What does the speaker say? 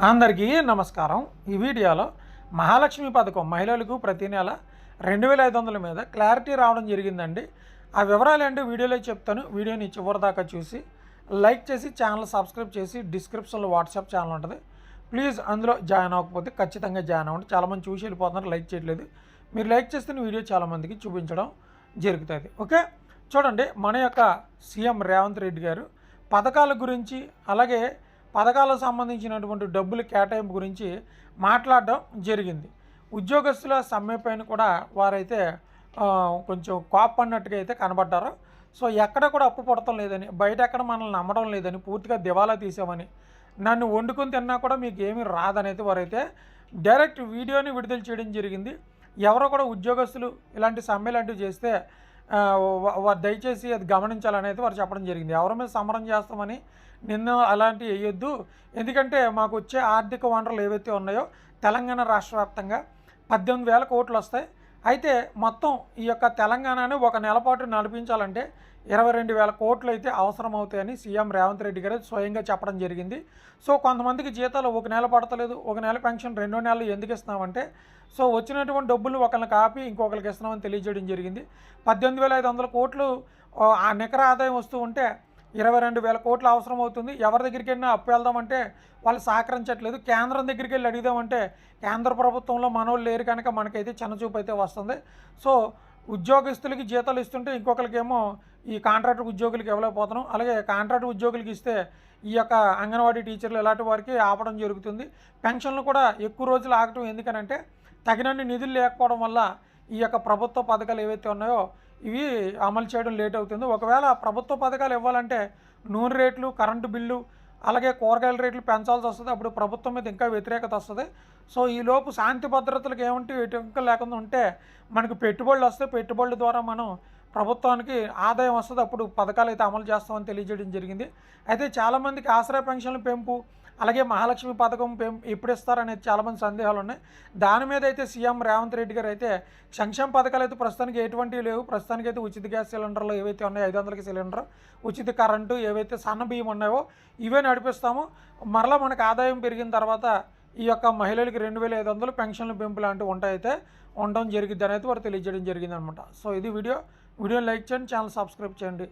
అందరికీ నమస్కారం. ఈ వీడియోలో మహాలక్ష్మి పథకం మహిళలకు ప్రతి నెల రెండు వేల ఐదు వందల మీద క్లారిటీ రావడం జరిగిందండి. ఆ వివరాలు ఏంటో వీడియోలో చెప్తాను. వీడియోని చివరి దాకా చూసి లైక్ చేసి ఛానల్ సబ్స్క్రైబ్ చేసి డిస్క్రిప్షన్లో వాట్సాప్ ఛానల్ ఉంటుంది. ప్లీజ్ అందులో జాయిన్ అవ్వకపోతే ఖచ్చితంగా జాయిన్ అవ్వండి. చాలామంది చూసి వెళ్ళిపోతున్నారు లైక్ చేయట్లేదు. మీరు లైక్ చేస్తున్న వీడియో చాలామందికి చూపించడం జరుగుతుంది. ఓకే? చూడండి మన యొక్క సీఎం రేవంత్ రెడ్డి గారు పథకాల గురించి అలాగే పథకాలకు సంబంధించినటువంటి డబ్బులు కేటాయింపు గురించి మాట్లాడడం జరిగింది. ఉద్యోగస్తుల సమ్మె పైన కూడా వారైతే కొంచెం కొంచెం అన్నట్టుగా అయితే కనబడ్డారు. సో ఎక్కడ కూడా అప్పు పడటం లేదని బయట ఎక్కడ మనల్ని నమ్మడం లేదని పూర్తిగా దివాలా తీసామని నన్ను వండుకొని తిన్నా కూడా మీకు ఏమీ రాదనైతే వారైతే డైరెక్ట్ వీడియోని విడుదల చేయడం జరిగింది. ఎవరో కూడా ఉద్యోగస్తులు ఇలాంటి సమ్మె లాంటివి చేస్తే వారు దయచేసి అది గమనించాలనేది వారు చెప్పడం జరిగింది. ఎవరి మీద సమరం చేస్తామని నిన్న అలాంటివి వేయొద్దు ఎందుకంటే మాకు వచ్చే ఆర్థిక వనరులు ఏవైతే ఉన్నాయో తెలంగాణ రాష్ట్ర వ్యాప్తంగా పద్దెనిమిది వేల కోట్లు వస్తాయి. అయితే మొత్తం ఈ యొక్క తెలంగాణను ఒక నెల పాటు నడిపించాలంటే ఇరవై రెండు వేల కోట్లు అయితే అవసరం అవుతాయని సీఎం రేవంత్ రెడ్డి గారు స్వయంగా చెప్పడం జరిగింది. సో కొంతమందికి జీతాలు ఒక నెల పడతలేదు ఒక నెల పెన్షన్ రెండో నెలలు ఎందుకు ఇస్తున్నామంటే సో వచ్చినటువంటి డబ్బులు ఒకరిని కాపీ ఇంకొకరికి ఇస్తున్నామని తెలియజేయడం జరిగింది. పద్దెనిమిది వేల ఐదు వందల కోట్లు ఆ నికర ఆదాయం వస్తూ ఉంటే ఇరవై రెండు వేల కోట్లు అవసరం అవుతుంది ఎవరి దగ్గరికి వెళ్ళినా అప్పు వెళ్దామంటే వాళ్ళు సహకరించట్లేదు. కేంద్రం దగ్గరికి వెళ్ళి అడిగిదామంటే కేంద్ర ప్రభుత్వంలో మనోళ్ళు లేరు కనుక మనకైతే చిన్నచూపు అయితే వస్తుంది. సో ఉద్యోగస్తులకి జీతాలు ఇస్తుంటే ఇంకొకరికేమో ఈ కాంట్రాక్ట్ ఉద్యోగులకి ఇవ్వలేకపోతున్నాం. అలాగే కాంట్రాక్ట్ ఉద్యోగులకి ఇస్తే ఈ యొక్క అంగన్వాడీ టీచర్లు ఇలాంటి వారికి ఆపడం జరుగుతుంది. పెన్షన్లు కూడా ఎక్కువ రోజులు ఆగటం ఎందుకనంటే తగినన్ని నిధులు లేకపోవడం వల్ల ఈ యొక్క ప్రభుత్వ పథకాలు ఏవైతే ఉన్నాయో ఇవి అమలు చేయడం లేట్ అవుతుంది. ఒకవేళ ప్రభుత్వ పథకాలు ఇవ్వాలంటే నూనె రేట్లు కరెంటు బిల్లు అలాగే కూరగాయల రేట్లు పెంచాల్సి వస్తుంది. అప్పుడు ప్రభుత్వం మీద ఇంకా వ్యతిరేకత వస్తుంది. సో ఈలోపు శాంతి భద్రతలకు ఏమంటే ఎటుక లేకుండా ఉంటే మనకు పెట్టుబడులు వస్తే పెట్టుబడుల ద్వారా మనం ప్రభుత్వానికి ఆదాయం వస్తుంది. అప్పుడు పథకాలు అయితే అమలు చేస్తామని తెలియజేయడం జరిగింది. అయితే చాలామందికి ఆశ్రయ పెన్షన్ల పెంపు అలాగే మహాలక్ష్మి పథకం పెం ఎప్పుడు ఇస్తారనేది చాలామంది సందేహాలు ఉన్నాయి. దాని మీద అయితే సీఎం రేవంత్ రెడ్డి గారు అయితే సంక్షేమ పథకాలు అయితే ప్రస్తుతానికి ఎటువంటివి లేవు. ప్రస్తుతానికి అయితే ఉచిత గ్యాస్ సిలిండర్లు ఏవైతే ఉన్నాయో ఐదు వందలకి సిలిండర్ ఉచిత కరెంటు ఏవైతే సన్న బియ్యం ఉన్నాయో ఇవే నడిపిస్తాము. మరలా మనకు ఆదాయం పెరిగిన తర్వాత ఈ యొక్క మహిళలకి రెండు వేల ఐదు వందలు పెన్షన్ల పెంపు లాంటివి ఉంటాయితే ఉండడం జరిగిద్ది అనేది వారు తెలియజేయడం జరిగింది అనమాట సో ఇది వీడియో. వీడియోని లైక్ చేయండి ఛానల్ సబ్స్క్రైబ్ చేయండి.